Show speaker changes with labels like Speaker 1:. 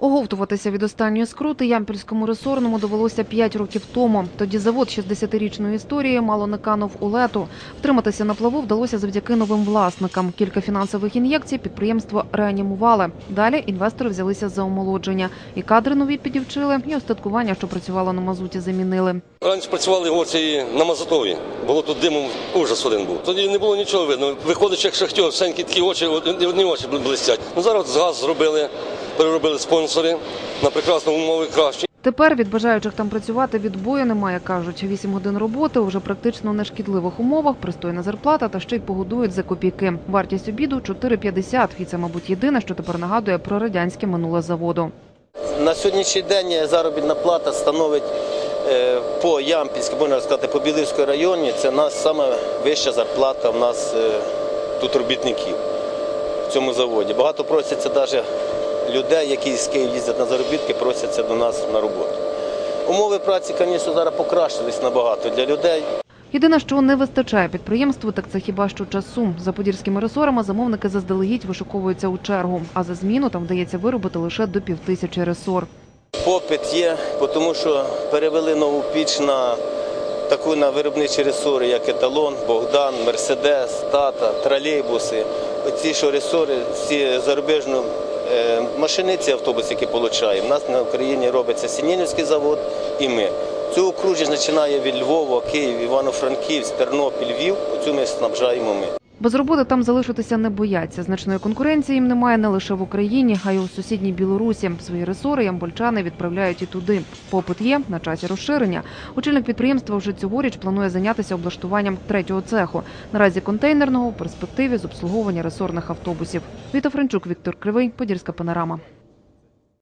Speaker 1: Оговтуватися від останньої скрути ямпільському ресорному довелося 5 років тому. Тоді завод 60-річної історії мало не канув у лету. Втриматися на плаву вдалося завдяки новим власникам. Кілька фінансових ін'єкцій підприємство реанімували. Далі інвестори взялися за омолодження. І кадри нові підівчили, і остаткування, що працювало на мазуті, замінили.
Speaker 2: Раніше працювали горці на Мазутові. Було тут димом ужас один був. Тоді не було нічого видно. Виходиш як шахтер, всенькі такі очі, одні очі блистять. Ну зараз газ зробили, переробили спонсори на прекрасні умови кращі.
Speaker 1: Тепер від бажаючих там працювати відбою немає, кажуть. Вісім годин роботи уже практично в нешкідливих умовах, пристойна зарплата та ще й погодують за копійки. Вартість обіду 4,50. І це, мабуть, єдине, що тепер нагадує про радянське минуле заводу.
Speaker 3: На сьогоднішній день заробітна плата становить е, по Ямпільську, можна сказати, по Білівському районі. Це нас саме вища зарплата в нас е, тут робітників в цьому заводі. Багато просяться навіть людей, які з Києва їздять на заробітки, просяться до нас на роботу. Умови праці, звісно, зараз покращились набагато для людей.
Speaker 1: Єдине, що не вистачає підприємству, так це хіба що часу. За подільськими ресорами замовники заздалегідь вишуковуються у чергу, а за зміну там вдається виробити лише до півтисячі ресор.
Speaker 3: Попит є, тому що перевели нову піч на таку на виробничі ресори, як еталон, Богдан, Мерседес, Тата, тролейбуси. Оці що ресори, ці зарубіжну е, машиниці автобус, які отримуємо. У нас на Україні робиться Сінінівський завод і ми. Цю окружність починає від Львова, Київ, Івано-Франківськ, Тернопіль, Львів. Оцю ми снабжаємо ми.
Speaker 1: Без роботи там залишитися не бояться. Значної конкуренції їм немає не лише в Україні, а й у сусідній Білорусі. Свої ресори ямбольчани відправляють і туди. Попит є на часі розширення. Очільник підприємства вже цьогоріч планує зайнятися облаштуванням третього цеху. Наразі контейнерного у перспективі з обслуговування ресорних автобусів. Віта Франчук, Віктор Кривий, Подільська панорама.